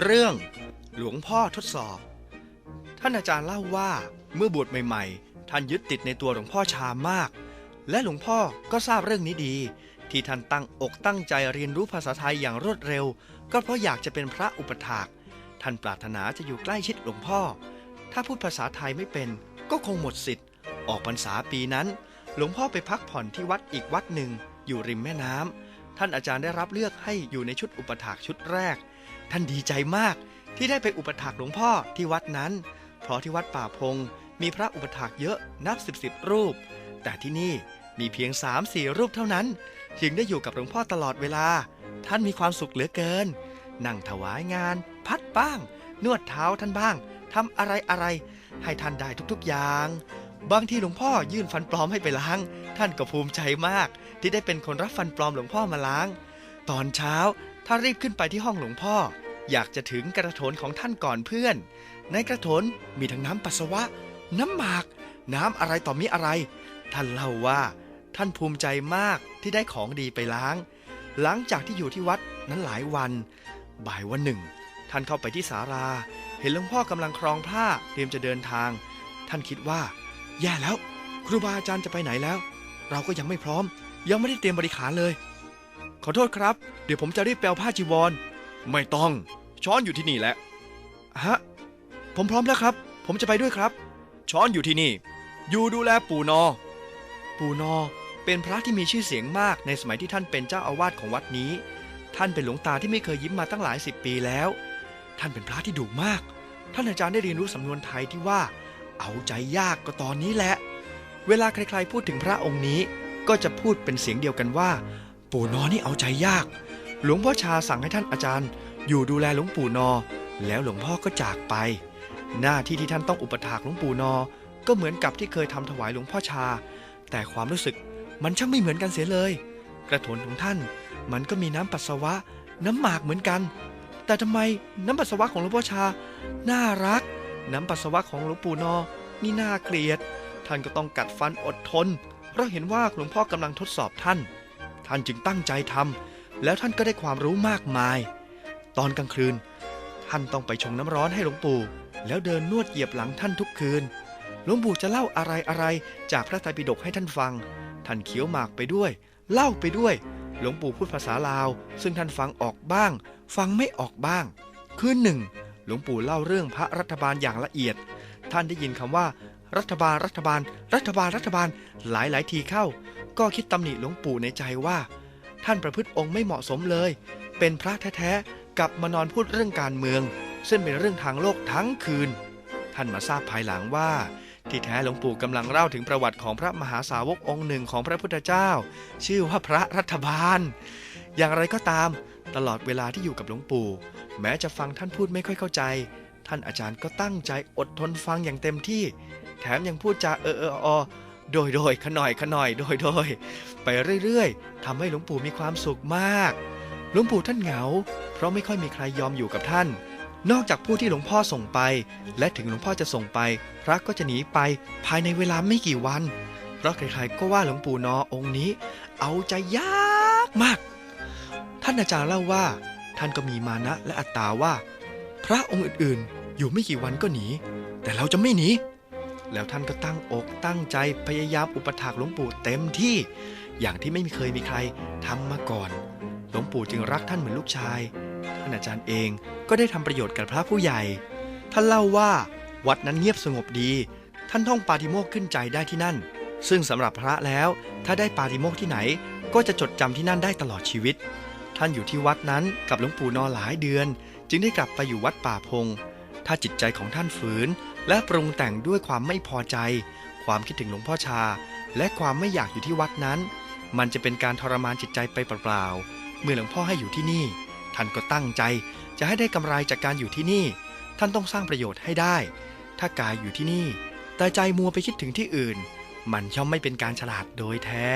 เรื่องหลวงพ่อทดสอบ ท่านอาจารย์เล่าว่าเมื่อบวชใหม่ๆ ท่านยึดติดในตัวหลวงพ่อชามาก และหลวงพ่อก็ทราบเรื่องนี้ดี ที่ท่านตั้งอกตั้งใจเรียนรู้ภาษาไทยอย่างรวดเร็ว ก็เพราะอยากจะเป็นพระอุปถากท่านปรารถนาจะอยู่ใกล้ชิดหลวงพ่อ ถ้าพูดภาษาไทยไม่เป็น ก็คงหมดสิทธิ์ ออกพรรษาปีนั้น หลวงพ่อไปพักผ่อนที่วัดอีกวัดหนึ่งอยู่ริมแม่น้ำท่านอาจารย์ได้รับเลือกให้อยู่ในชุดอุปถากชุดแรก ท่านดีใจมากที่ได้ไปอุปถากหลวงพ่อที่วัดนั้น เพราะที่วัดป่าพงมีพระอุปถากเยอะนับสิบสิบรูป แต่ที่นี่มีเพียงสามสี่รูปเท่านั้น จึงได้อยู่กับหลวงพ่อตลอดเวลา ท่านมีความสุขเหลือเกิน นั่งถวายงาน พัดบ้าง นวดเท้าท่านบ้างทำอะไรอะไร ให้ท่านได้ทุกๆอย่าง บางทีหลวงพ่อยื่นฟันปลอมให้ไปล้าง ท่านก็ภูมิใจมาก ที่ได้เป็นคนรับฟันปลอมหลวงพ่อมาล้าง ตอนเช้าถ้ารีบขึ้นไปที่ห้องหลวงพ่อ อยากจะถึงกระโถนของท่านก่อนเพื่อน ในกระโถนมีทั้งน้ำปัสสาวะ น้ำหมาก น้ำอะไรต่อมีอะไร ท่านเล่าว่า ท่านภูมิใจมากที่ได้ของดีไปล้าง หลังจากที่อยู่ที่วัดนั้นหลายวัน บ่ายวันหนึ่ง ท่านเข้าไปที่ศาลา เห็นหลวงพ่อกำลังครองผ้าเตรียมจะเดินทาง ท่านคิดว่า แย่แล้ว ครูบาอาจารย์จะไปไหนแล้ว เราก็ยังไม่พร้อม ยังไม่ได้เตรียมบริขารเลย ขอโทษครับ เดี๋ยวผมจะรีบแปลผ้าจีวร ไม่ต้อง ช้อนอยู่ที่นี่แหละฮะผมพร้อมแล้วครับ ผมจะไปด้วยครับ ช้อนอยู่ที่นี่ อยู่ดูแลปู่นอ ปู่นอเป็นพระที่มีชื่อเสียงมากในสมัยที่ท่านเป็นเจ้าอาวาสของวัดนี้ ท่านเป็นหลวงตาที่ไม่เคยยิ้มมาตั้งหลายสิบปีแล้ว ท่านเป็นพระที่ดุมาก ท่านอาจารย์ได้เรียนรู้สำนวนไทยที่ว่า เอาใจยากก็ตอนนี้แหละ เวลาใครๆพูดถึงพระองค์นี้ ก็จะพูดเป็นเสียงเดียวกันว่า ปู่นอนี่เอาใจยาก หลวงพ่อชาสั่งให้ท่านอาจารย์ อยู่ดูแลหลวงปู่นอ แล้วหลวงพ่อก็จากไป หน้าที่ที่ท่านต้องอุปถากหลวงปู่นอ ก็เหมือนกับที่เคยทำถวายหลวงพ่อชา แต่ความรู้สึกมันช่างไม่เหมือนกันเสียเลย กระถนของท่าน มันก็มีน้ำปัสสาวะ น้ำหมากเหมือนกัน แต่ทำไมน้ำปัสสาวะของหลวงพ่อชา น่ารัก น้ำปัสสาวะของหลวงปู่นอ นี่น่าเกลียด ท่านก็ต้องกัดฟันอดทน เพราะเห็นว่าหลวงพ่อกำลังทดสอบท่าน ท่านจึงตั้งใจทำ แล้วท่านก็ได้ความรู้มากมาย ตอนกลางคืน ท่านต้องไปชงน้ำร้อนให้หลวงปู่ แล้วเดินนวดเหยียบหลังท่านทุกคืน หลวงปู่จะเล่าอะไรอะไรจากพระไตรปิฎกให้ท่านฟัง ท่านเคี้ยวหมากไปด้วย เล่าไปด้วย หลวงปู่พูดภาษาลาว ซึ่งท่านฟังออกบ้าง ฟังไม่ออกบ้าง คืนหนึ่ง หลวงปู่เล่าเรื่องพระรัฐบาลอย่างละเอียด ท่านได้ยินคำว่า รัฐบาลรัฐบาล รัฐบาลรัฐบาลหลายหลายทีเข้า ก็คิดตำหนิหลวงปู่ในใจว่า ท่านประพฤติองค์ไม่เหมาะสมเลย เป็นพระแท้ๆกลับมานอนพูดเรื่องการเมือง ซึ่งเป็นเรื่องทางโลกทั้งคืน ท่านมาทราบภายหลังว่า ที่แท้หลวงปู่กำลังเล่าถึงประวัติของพระมหาสาวกองค์หนึ่งของพระพุทธเจ้า ชื่อว่าพระรัฐบาล อย่างไรก็ตาม ตลอดเวลาที่อยู่กับหลวงปู่ แม้จะฟังท่านพูดไม่ค่อยเข้าใจ ท่านอาจารย์ก็ตั้งใจอดทนฟังอย่างเต็มที่ แถมยังพูดจาเออเออออ โดยโดยขน่อยขน่อยโดยโดยไปเรื่อยๆทำให้หลวงปู่มีความสุขมาก หลวงปู่ท่านเหงา เพราะไม่ค่อยมีใครยอมอยู่กับท่าน นอกจากผู้ที่หลวงพ่อส่งไป และถึงหลวงพ่อจะส่งไป พระก็จะหนีไปภายในเวลาไม่กี่วัน เพราะใครๆก็ว่าหลวงปู่นอองค์นี้ เอาใจยากมาก ท่านอาจารย์เล่าว่า ท่านก็มีมานะและอัตตาว่า พระองค์อื่นๆ อยู่ไม่กี่วันก็หนี แต่เราจะไม่หนี แล้วท่านก็ตั้งอกตั้งใจพยายามอุปถากหลวงปู่เต็มที่ อย่างที่ไม่เคยมีใครทำมาก่อน หลวงปู่จึงรักท่านเหมือนลูกชาย ท่านอาจารย์เองก็ได้ทำประโยชน์กับพระผู้ใหญ่ ท่านเล่าว่าวัดนั้นเงียบสงบดี ท่านท่องปาติโมกข์ขึ้นใจได้ที่นั่น ซึ่งสำหรับพระแล้วถ้าได้ปาติโมกข์ที่ไหน ก็จะจดจำที่นั่นได้ตลอดชีวิต ท่านอยู่ที่วัดนั้นกับหลวงปู่นอหลายเดือน จึงได้กลับไปอยู่วัดป่าพง ถ้าจิตใจของท่านฝืน และปรุงแต่งด้วยความไม่พอใจ ความคิดถึงหลวงพ่อชา และความไม่อยากอยู่ที่วัดนั้น มันจะเป็นการทรมานจิตใจไปเปล่าๆ เมื่อหลวงพ่อให้อยู่ที่นี่ ท่านก็ตั้งใจจะให้ได้กำไรจากการอยู่ที่นี่ ท่านต้องสร้างประโยชน์ให้ได้ ถ้ากายอยู่ที่นี่ แต่ใจมัวไปคิดถึงที่อื่น มันย่อมไม่เป็นการฉลาดโดยแท้